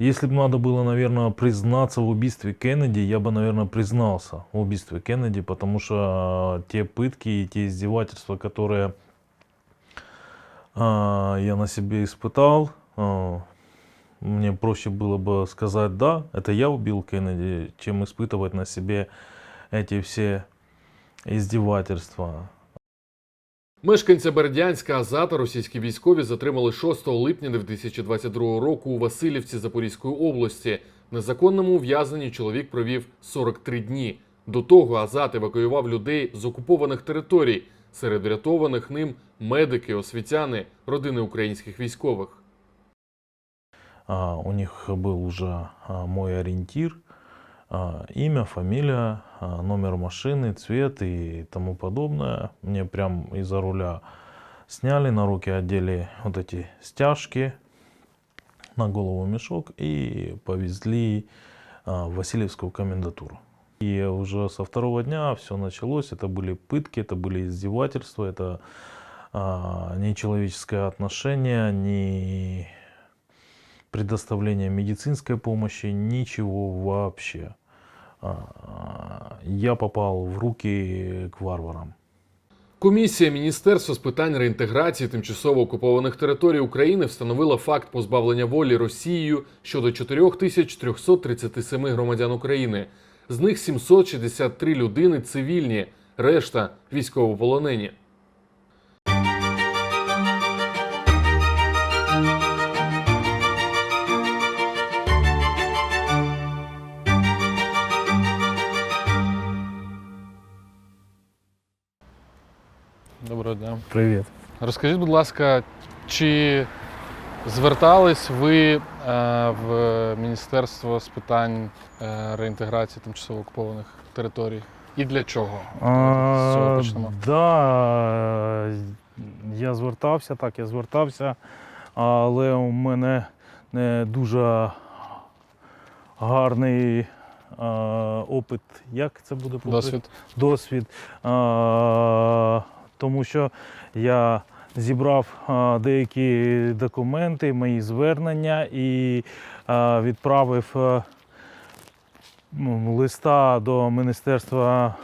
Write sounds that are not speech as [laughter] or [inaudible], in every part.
Если бы надо было, наверное, признаться в убийстве Кеннеди, я бы, наверное, признался в убийстве Кеннеди, потому что те пытки и те издевательства, которые а, я на себе испытал, а, мне проще было бы сказать «да, это я убил Кеннеди», чем испытывать на себе эти все издевательства. Мешканця Бердянська Азата російські військові затримали 6 липня 2022 року у Васильівці Запорізької області. Незаконному ув'язненні чоловік провів 43 дні. До того Азат евакуював людей з окупованих територій. Серед врятованих ним медики, освітяни, родини українських військових. У них был уже мой ориентир, а, имя, фамилия, а, номер машины, цвет и тому подобное. Мне прям из-за руля сняли, на руки одели вот эти стяжки, на голову мешок и повезли а, в Васильевскую комендатуру. И уже со второго дня все началось. Это были пытки, это были издевательства, это а, нечеловеческое отношение, не предоставление медицинской помощи, ничего вообще. Я попал в руки к варварам. Комісія Міністерства з питань реінтеграції тимчасово окупованих територій України встановила факт позбавлення волі Росією щодо 4337 громадян України. З них 763 людини цивільні, решта військовополонені. Дня. Привет. Розкажіть, будь ласка, чи звертались ви е, в Міністерство з питань е, реінтеграції тимчасово окупованих територій? І для чого? З цього А, почнемо. да, я звертався, так, я звертався, але у мене не дуже гарний а, опит. Як це буде по- Досвід. досвід, а, тому що я зібрав деякі документи, мої звернення і відправив ну, листа до Міністерства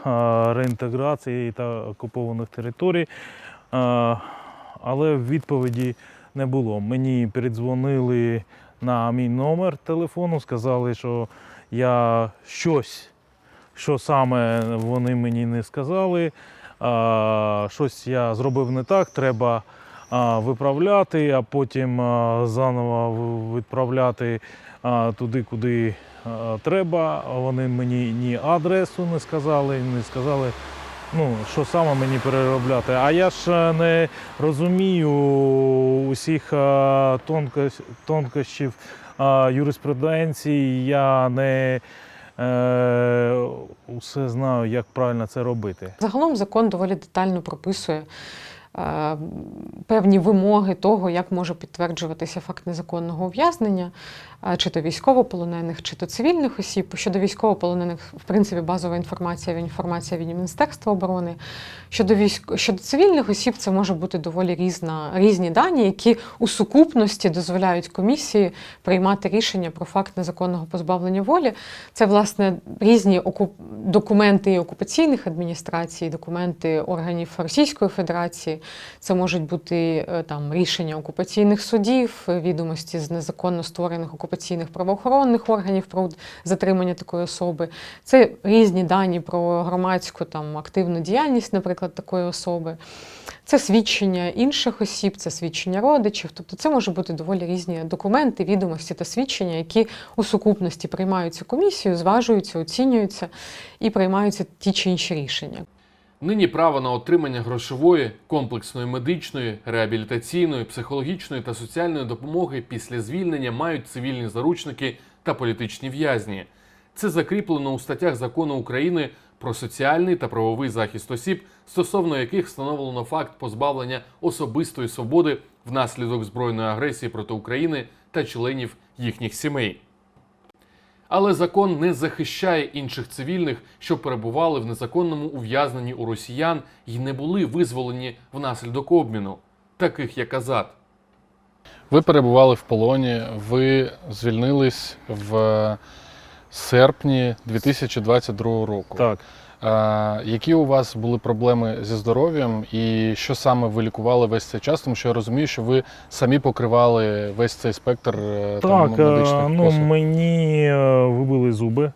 реінтеграції та окупованих територій, але відповіді не було. Мені передзвонили на мій номер телефону, сказали, що я щось що саме вони мені не сказали. Щось я зробив не так, треба виправляти, а потім заново відправляти туди, куди треба. Вони мені ні адресу не сказали, не сказали, ну, що саме мені переробляти. А я ж е, не розумію усіх тонкощів юриспруденції, я не е, усе знаю, як правильно це робити. Загалом закон доволі детально прописує е, певні вимоги того, як може підтверджуватися факт незаконного ув'язнення, чи то військовополонених, чи то цивільних осіб. Щодо військовополонених, в принципі, базова інформація інформація від Міністерства оборони. Щодо військ... щодо цивільних осіб, це може бути доволі різна, різні дані, які у сукупності дозволяють комісії приймати рішення про факт незаконного позбавлення волі. Це власне різні окуп... документи і окупаційних адміністрацій, документи органів Російської Федерації. Це можуть бути е, там рішення окупаційних судів, е, відомості з незаконно створених окупаційних правоохоронних органів про затримання такої особи. Це різні дані про громадську там активну діяльність, наприклад, такої особи. Це свідчення інших осіб, це свідчення родичів. Тобто це може бути доволі різні документи, відомості та свідчення, які у сукупності приймаються комісією, зважуються, оцінюються і приймаються ті чи інші рішення. Нині право на отримання грошової, комплексної медичної, реабілітаційної, психологічної та соціальної допомоги після звільнення мають цивільні заручники та політичні в'язні. Це закріплено у статтях закону України про соціальний та правовий захист осіб, стосовно яких встановлено факт позбавлення особистої свободи внаслідок збройної агресії проти України та членів їхніх сімей. Але закон не захищає інших цивільних, що перебували в незаконному ув'язненні у росіян і не були визволені внаслідок обміну, таких як Азат. Ви перебували в полоні, ви звільнились в серпні 2022 року. Так. А, які у вас були проблеми зі здоров'ям і що саме ви лікували весь цей час? Тому що я розумію, що ви самі покривали весь цей спектр е, там, Так, е, ну, послуг. мені е, вибили зуби,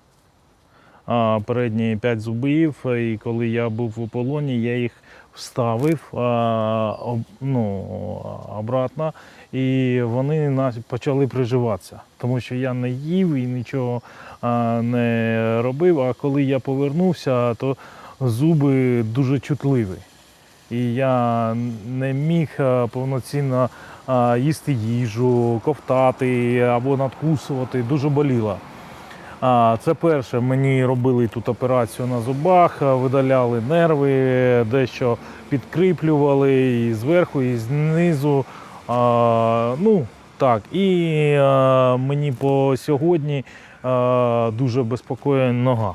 а, передні 5 зубів, і коли я був у полоні, я їх вставив а, об- ну, обратно, і вони почали приживатися, тому що я не їв і нічого не робив. А коли я повернувся, то зуби дуже чутливі. І я не міг повноцінно їсти їжу, ковтати або надкусувати, дуже боліло. Це перше, мені робили тут операцію на зубах, видаляли нерви, дещо підкріплювали і зверху, і знизу. Ну, так. І мені по сьогодні дуже безпокоює нога.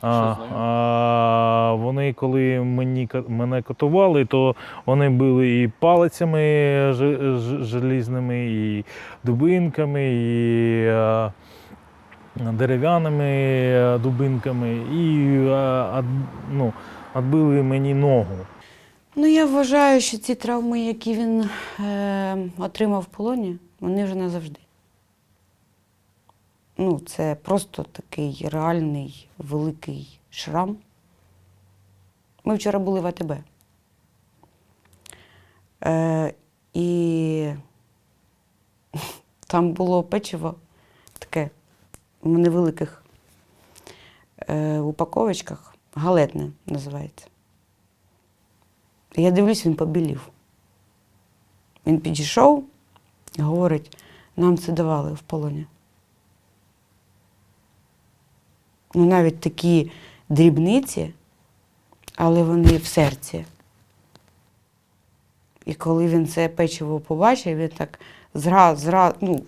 А, Що з а, вони, коли мені, мене катували, то вони були і палицями ж- ж- желізними, і дубинками, і е, дерев'яними е, дубинками, і е, ад- ну, відбили мені ногу. Ну, я вважаю, що ці травми, які він е, отримав в полоні, вони вже назавжди. Ну, це просто такий реальний великий шрам. Ми вчора були в АТБ. Е, і [laughs] там було печиво таке в невеликих е, упаковочках, галетне називається. Я дивлюсь, він побілів. Він підійшов і говорить, нам це давали в полоні. Ну, навіть такі дрібниці, але вони в серці. І коли він це печиво побачив, він так зра, зра, ну,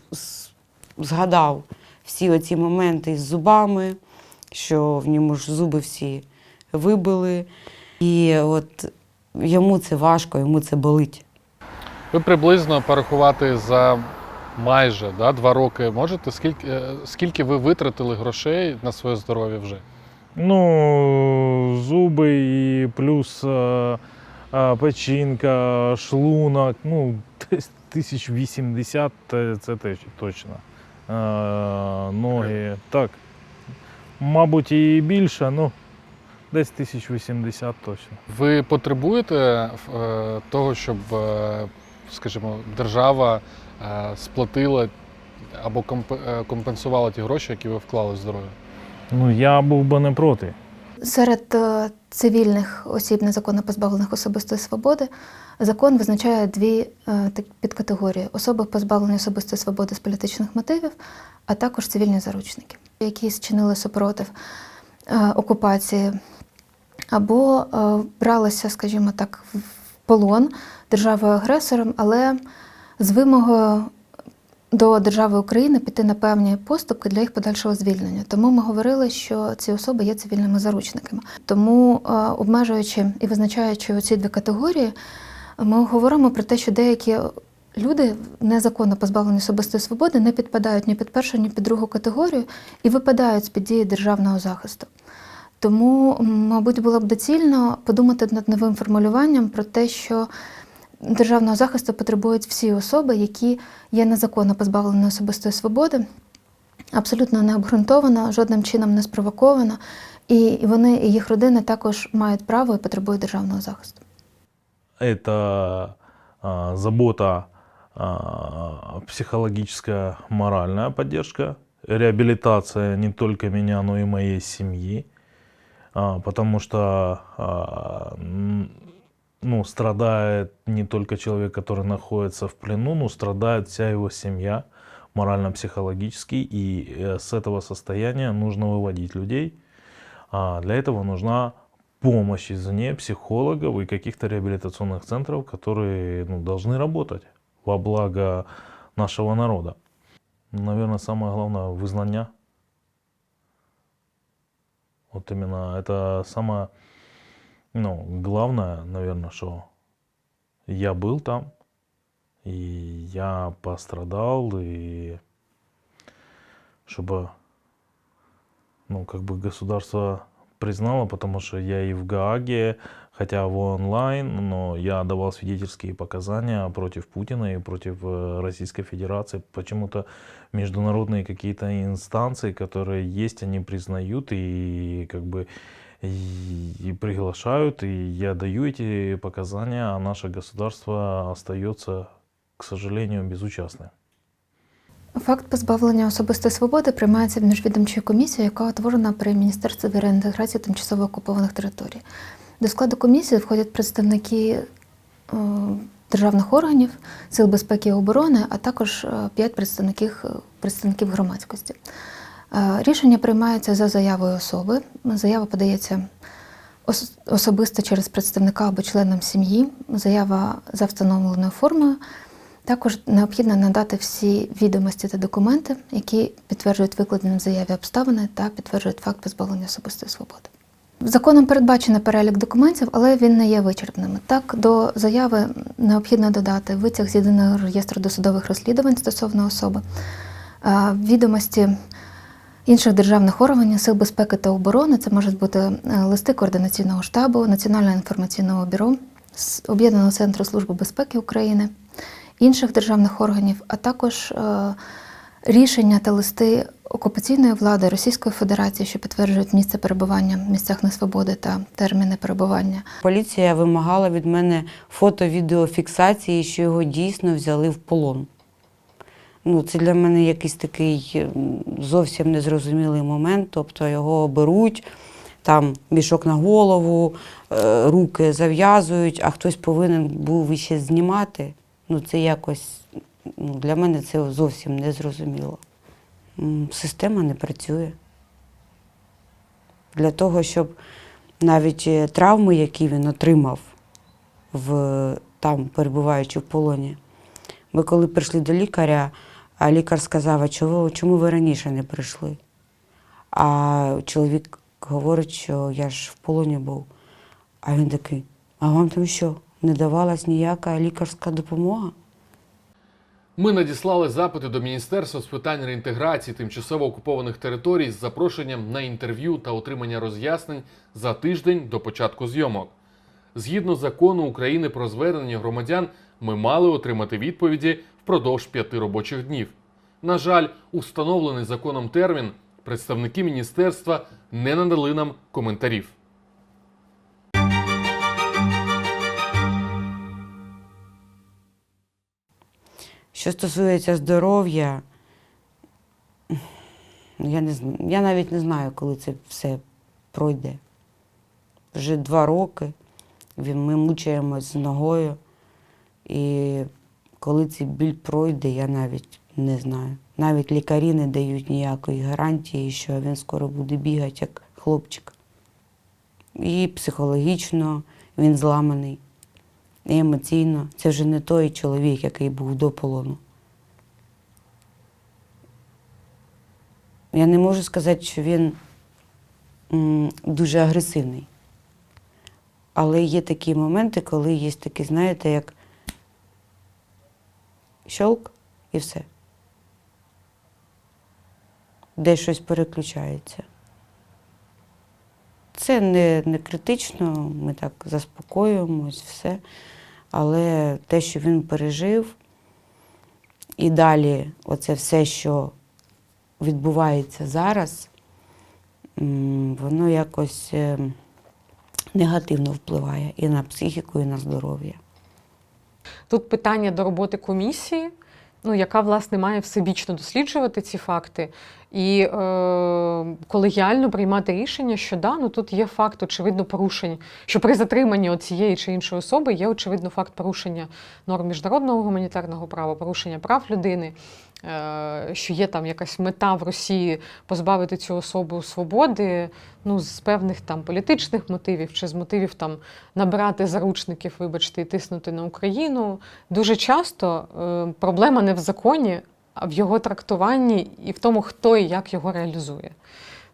згадав всі оці моменти з зубами, що в ньому ж зуби всі вибили. І от йому це важко, йому це болить. Ви приблизно порахувати за майже да, два роки можете, скільки, е, скільки ви витратили грошей на своє здоров'я вже? Ну, зуби і плюс е, е, печінка, шлунок, ну, [laughs] десь тисяч вісімдесят, це теж точно. Ноги. Так. Мабуть, і більше, ну, десь тисяч вісімдесят точно. Ви потребуєте е, того, щоб, е, скажімо, держава сплатила або е, компенсувала ті гроші, які ви вклали в здоров'я? Ну, я був би не проти. Серед е, цивільних осіб незаконно позбавлених особистої свободи закон визначає дві е, підкатегорії: особи позбавлені особистої свободи з політичних мотивів, а також цивільні заручники, які зчинили супротив е, окупації або е, бралися, скажімо так, в полон державою агресором, але з вимогою до держави України піти на певні поступки для їх подальшого звільнення. Тому ми говорили, що ці особи є цивільними заручниками. Тому, е, обмежуючи і визначаючи ці дві категорії, ми говоримо про те, що деякі люди незаконно позбавлені особистої свободи не підпадають ні під першу, ні під другу категорію і випадають з-під дії державного захисту. Тому, мабуть, було б доцільно подумати над новим формулюванням про те, що державного захисту потребують всі особи, які є незаконно позбавлені особистої свободи, абсолютно необґрунтовано, жодним чином не спровоковано, і вони і їх родини також мають право і потребують державного захисту. а, забота, а, психологическая, моральная поддержка, реабилитация не только меня, но и моей семьи, А, потому м, ну, страдает не только человек, который находится в плену, но страдает вся его семья морально-психологически, и э, с этого состояния нужно выводить людей. А для этого нужна помощь извне психологов и каких-то реабилитационных центров, которые ну, должны работать во благо нашего народа. Наверное, самое главное – вызнання. Вот именно это самое ну, главное, наверное, что я был там, И я пострадал, и чтобы, ну, как бы государство признало, потому что я и в Гааге, хотя в онлайн, но я давал свидетельские показания против Путина и против э, Российской Федерации. Почему-то международные какие-то инстанции, которые есть, они признают и как бы и, приглашают, и я даю эти показания, а наше государство остается, к сожалению, безучастным. Факт позбавлення особистої свободи приймається міжвідомчою комісією, яка утворена при Міністерстві реінтеграції тимчасово окупованих територій. До складу комісії входять представники е, державних органів, сил безпеки і оборони, а також е, п'ять представників, представників громадськості. Е, Рішення приймається за заявою особи. Заява подається особисто через представника або членам сім'ї. Заява за встановленою формою. Також необхідно надати всі відомості та документи, які підтверджують викладені в заяві обставини та підтверджують факт позбавлення особистої свободи. Законом передбачено перелік документів, але він не є вичерпним. Так, до заяви необхідно додати витяг з єдиного реєстру досудових розслідувань стосовно особи, е, відомості інших державних органів, сил безпеки та оборони. Це можуть бути е, листи координаційного штабу, Національного інформаційного бюро, Об'єднаного центру служби безпеки України, інших державних органів, а також е, рішення та листи окупаційної влади Російської Федерації, що підтверджують місце перебування в місцях несвободи та терміни перебування. Поліція вимагала від мене фото-відеофіксації, що його дійсно взяли в полон. Ну, це для мене якийсь такий зовсім незрозумілий момент. Тобто його беруть, там мішок на голову, е, руки зав'язують, а хтось повинен був іще знімати. Ну, це якось ну, для мене це зовсім незрозуміло. Система не працює. Для того, щоб навіть е, травми, які він отримав в, там, перебуваючи в полоні. Ми коли прийшли до лікаря, а лікар сказав, а чого, чому ви раніше не прийшли? А чоловік говорить, що я ж в полоні був. А він такий, а вам там що, не давалась ніяка лікарська допомога? Ми надіслали запити до Міністерства з питань реінтеграції тимчасово окупованих територій з запрошенням на інтерв'ю та отримання роз'яснень за тиждень до початку зйомок. Згідно закону України про звернення громадян, ми мали отримати відповіді впродовж п'яти робочих днів. На жаль, у встановлений законом термін представники міністерства не надали нам коментарів. Що стосується здоров'я, я, не, я навіть не знаю, коли це все пройде. Вже два роки ми мучаємось з ногою. І коли цей біль пройде, я навіть не знаю. Навіть лікарі не дають ніякої гарантії, що він скоро буде бігати, як хлопчик. І психологічно він зламаний, і емоційно. Це вже не той чоловік, який був до полону. Я не можу сказати, що він дуже агресивний. Але є такі моменти, коли є такі, знаєте, як щолк і все. Де щось переключається. Це не, не критично, ми так заспокоюємось, все. Але те, що він пережив, і далі оце все, що відбувається зараз, воно якось е, негативно впливає і на психіку, і на здоров'я. Тут питання до роботи комісії, ну, яка власне має всебічно досліджувати ці факти, і е, колегіально приймати рішення, що да, ну тут є факт очевидно порушень, що при затриманні цієї чи іншої особи є очевидно факт порушення норм міжнародного гуманітарного права, порушення прав людини, що є там якась мета в Росії позбавити цю особу свободи, ну з певних там політичних мотивів чи з мотивів там набирати заручників, вибачте, і тиснути на Україну. Дуже часто е, проблема не в законі, а в його трактуванні і в тому, хто і як його реалізує.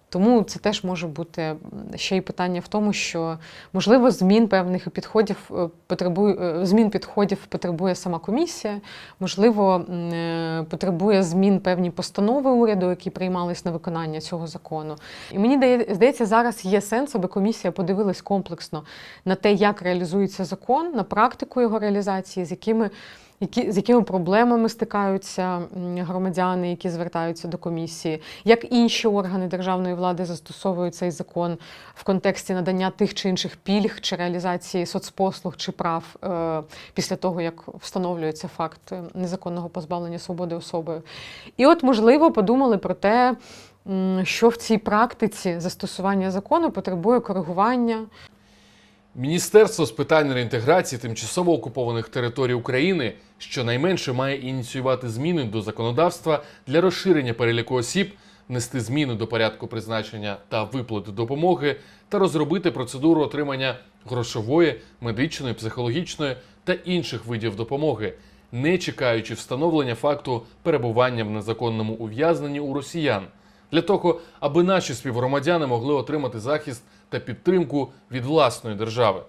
Тому це теж може бути ще й питання в тому, що можливо змін певних підходів е, потребує е, змін підходів потребує сама комісія, можливо, е, потребує змін певні постанови уряду, які приймались на виконання цього закону. І мені здається, зараз є сенс, аби комісія подивилась комплексно на те, як реалізується закон, на практику його реалізації, з якими які, з якими проблемами стикаються громадяни, які звертаються до комісії, як інші органи державної влади застосовують цей закон в контексті надання тих чи інших пільг чи реалізації соцпослуг чи прав е, після того, як встановлюється факт е, незаконного позбавлення свободи особою. І от, можливо, подумали про те, що в цій практиці застосування закону потребує коригування, Міністерство з питань реінтеграції тимчасово окупованих територій України щонайменше має ініціювати зміни до законодавства для розширення переліку осіб, внести зміни до порядку призначення та виплати допомоги та розробити процедуру отримання грошової, медичної, психологічної та інших видів допомоги, не чекаючи встановлення факту перебування в незаконному ув'язненні у росіян. Для того, аби наші співгромадяни могли отримати захист та підтримку від власної держави.